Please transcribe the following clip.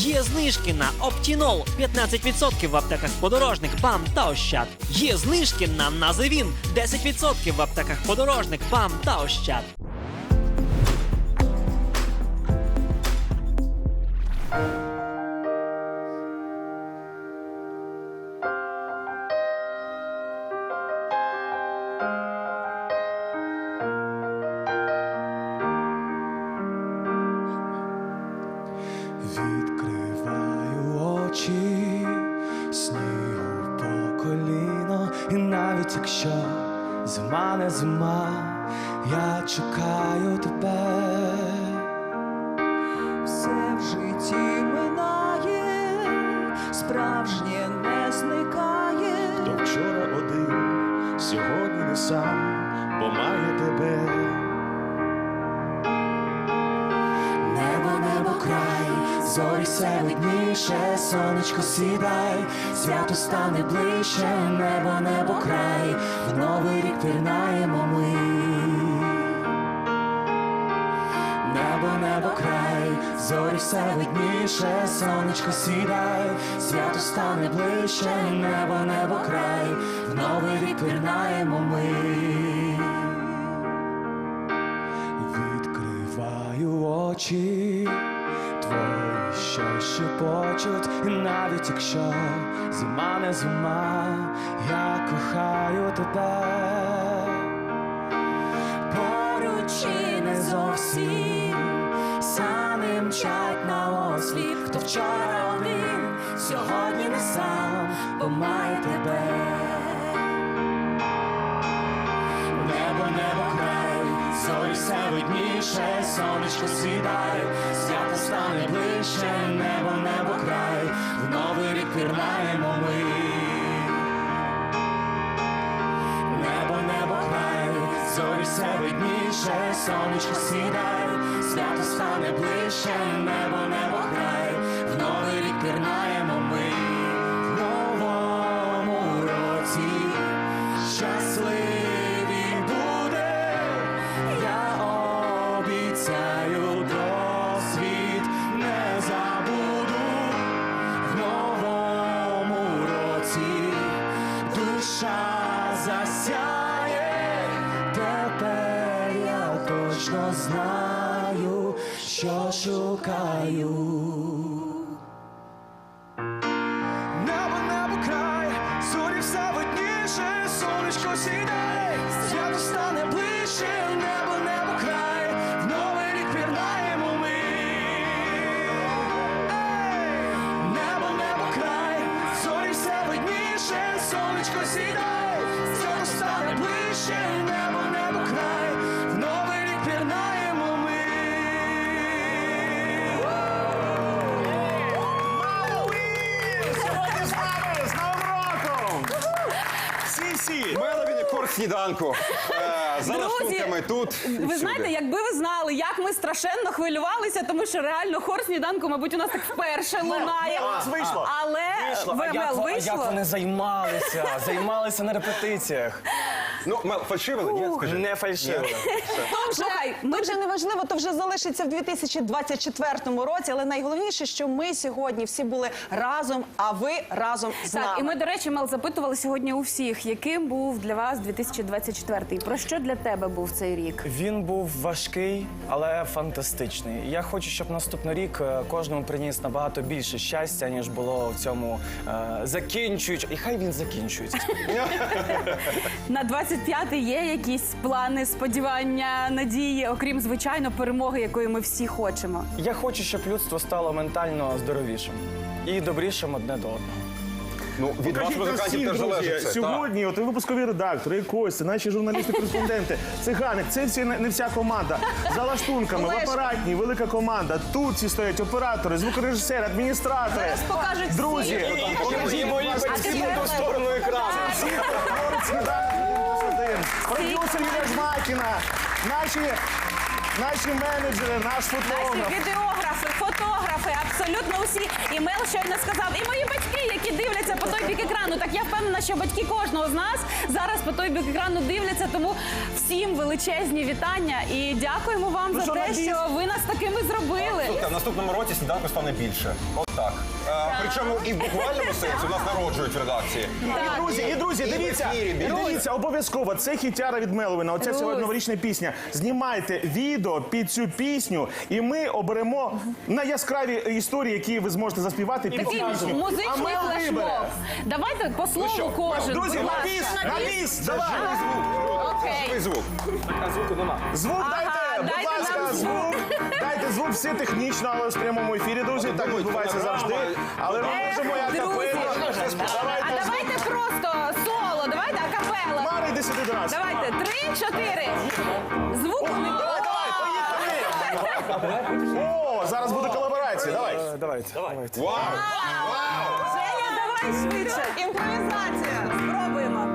Є знижки на Оптінол 15% в аптеках подорожник, БАМ та Ощад. Є знижки на Називін 10% в аптеках подорожник, БАМ та Ощад. Відкриваю навіть якщо зима не зима, я чекаю тебе. Все в житті минає, справжнє не зникає. Хто вчора один, сьогодні не сам, бо має тебе. Небо, небо, край, зорі все видніше, сонечко сідай, свято стане ближче, небо, небо, зорі все видніше, сонечко сідай, свято стане ближче, небо, небо, край, в новий рік пірнаємо ми. Відкриваю очі, твої ще шепочуть, і навіть якщо зима не зима, я кохаю тебе. Поруч і не зовсім сани мчать на осліп, хто вчора один, сьогодні не сам, бо має тебе. Небо, небо, край, зорі все видніше, сонечко сідай, свято стане ближче, небо, небо, край, в новий рік пірнаємо ми. Небо, небо, край, зорі все видніше, сонечко сідай, свято стане ближче, небо, небо, край, в новий рік пірнаємо ми. В новому році. Щасливі буде, я обіцяю досвід не забуду. В новому році. Душа засяє, тепер я точно знаю, що шукаю. Небо, небо, край, зорі все видніше, сонечко сідає, свято стане ближче, небо, небо, край, в новий рік пірнаємо ми. Ей! Небо, небо, край, зорі все видніше, сонечко сідає, свято стане ближче, небо, небо, край, Сі-сі! Меловіні сніданку. Е, За лаштунками тут. і Ви всюди. знаєте, якби ви знали, як ми страшенно хвилювалися, тому що реально хор сніданку, мабуть, у нас так вперше лунає. вийшло. Але Вийшло. ви а як, Мел, ви- а як вони займалися? Займалися на репетиціях. Ну, Мел, фальшивили, ні? Скажи. Не фальшивили. Слухай, ми вже не важливо, то вже залишиться в 2024 році. Але найголовніше, що ми сьогодні всі були разом, а ви разом з так, нами. і ми, до речі, Мел, запитували сьогодні у всіх, яким був для вас 2024 Про що для тебе був цей рік? Він був важкий, але фантастичний. Я хочу, щоб наступний рік е, кожному приніс набагато більше щастя, ніж було в цьому е, закінчуючи. І хай він закінчується. На 25-й є якісь плани, сподівання, надії, окрім звичайно перемоги, якої ми всі хочемо. Я хочу, щоб людство стало ментально здоровішим і добрішим одне до одного. Ну, від вас, Покажіть музикантів, всім, теж друзі. залежить це. Сьогодні, от і випускові редактори, і Костя, наші журналісти-кореспонденти, циганик, це всі не, не вся команда. За лаштунками, в Олешко. апаратній, велика команда. Тут всі стоять оператори, звукорежисери, адміністратори. Зараз покажуть Друзі, всі. покажіть, будь ласка, всі в ту сторону екрану. всі «Мінус один». Продюсер Юлія Жмакіна, наші, наші менеджери, наш Наші фотограф. відеографи, фотографи, абсолютно усі. І Мел щойно сказав, і мої батьки, які дивляться по той бік екрану. Так я впевнена, що батьки кожного з нас зараз по той бік екрану дивляться. Тому всім величезні вітання і дякуємо вам Ну за що, те, на що ви нас такими зробили. Слухайте, в наступному році сніданку стане більше. От так. так. Е, Причому і в буквальному сенсі у нас народжують в редакції. І друзі, і друзі, І в дивіться, ефірі, і дивіться, обов'язково. Це хітяра від Меловина. Оця сьогодні новорічна пісня. Знімайте відео під цю пісню, і ми оберемо найяскраві історії, які ви зможете заспівати під цю Такий пісню. Музичний флешмоб. вибере. Давайте по слову кожен. Друзі, будь на ласка. біс, на біс, давай. Живий звук. Окей. Живий звук. Звук дайте, будь дайте ласка, нам звук. Дайте звук, все технічно, але в прямому ефірі, друзі. Так відбувається завжди. Але ми можемо і друзі. акапелла. А Давайте. давайте просто соло, давайте акапела. Мари, йди сюди до нас. Давайте, три, чотири. Звуку не Давай, давай, поїхали. О, зараз буде колаборація. Давай. Е, Давайте, давайте. Вау! Женя, давай швидше. Імпровізація. Спробуємо.